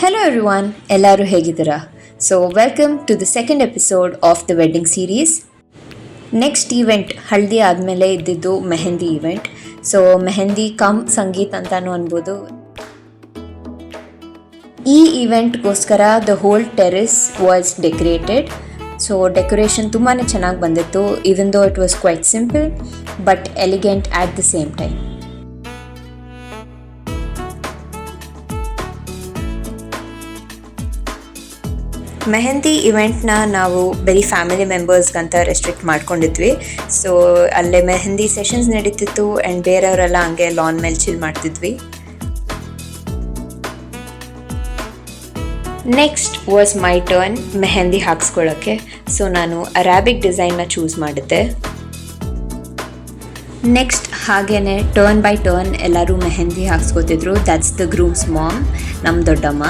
Hello everyone ಎಲ್ಲರೂ ಹೇಗಿದ್ದೀರಾ? So welcome to the second episode of the wedding series next event ಹಳದಿ ಆದಮೇಲೆ ಇದ್ದಿದ್ದು mehndi event so mehndi, cum, sangeet ಅಂತಾನು ಅನ್ಬೋದು. ಈ ಈವೆಂಟ್ಗೋಸ್ಕರ the whole terrace was decorated so decoration ತುಂಬಾ ಚೆನ್ನಾಗಿ ಬಂದಿತ್ತು even though it was quite simple but elegant at the same time mehndi ಇವೆಂಟ್ನ ನಾವು ಬರೀ ಫ್ಯಾಮಿಲಿ ಮೆಂಬರ್ಸ್ಗಂತ ರೆಸ್ಟ್ರಿಕ್ಟ್ ಮಾಡ್ಕೊಂಡಿದ್ವಿ. ಸೊ ಅಲ್ಲೇ ಮೆಹಂದಿ ಸೆಷನ್ಸ್ ನಡೀತಿತ್ತು ಆ್ಯಂಡ್ ಬೇರೆಯವರೆಲ್ಲ ಹಂಗೆ ಲಾನ್ ಮೇಲೆ ಚಿಲ್ ಮಾಡ್ತಿದ್ವಿ. Next was my turn mehndi ಹಾಕ್ಸ್ಕೊಳ್ಳೋಕ್ಕೆ so ನಾನು ಅರಾಬಿಕ್ ಡಿಸೈನ್ನ ಚೂಸ್ ಮಾಡಿದ್ದೆ. ನೆಕ್ಸ್ಟ್ ಹಾಗೇನೆ ಟರ್ನ್ ಬೈ ಟರ್ನ್ ಎಲ್ಲರೂ ಮೆಹಂದಿ ಹಾಕ್ಸ್ಕೊತಿದ್ರು. ದ್ಯಾಟ್ಸ್ ದ ಗ್ರೂಮ್ಸ್ ಮಾಮ್ ನಮ್ಮ ದೊಡ್ಡಮ್ಮ.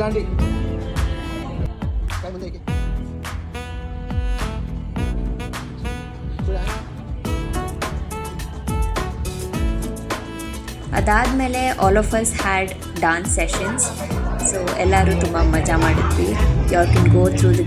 Hein? ಅದಾದಮೇಲೆ all of us had dance sessions so ಎಲ್ಲರೂ ತುಂಬ ಮಜಾ ಮಾಡಿದ್ವಿ. You can go through the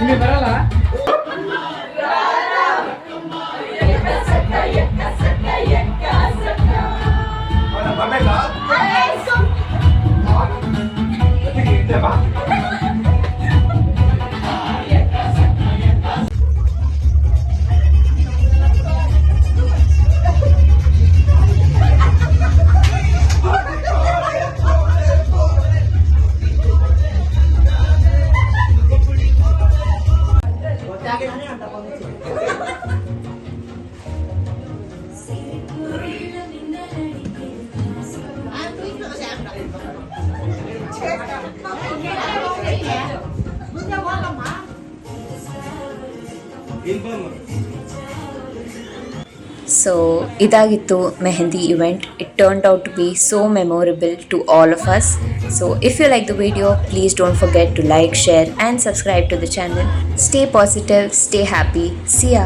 glimpses so ಇದಾಗಿತ್ತು mehndi event it turned out to be so memorable to all of us so if you like the video please don't forget to like share and subscribe to the channel stay positive stay happy see ya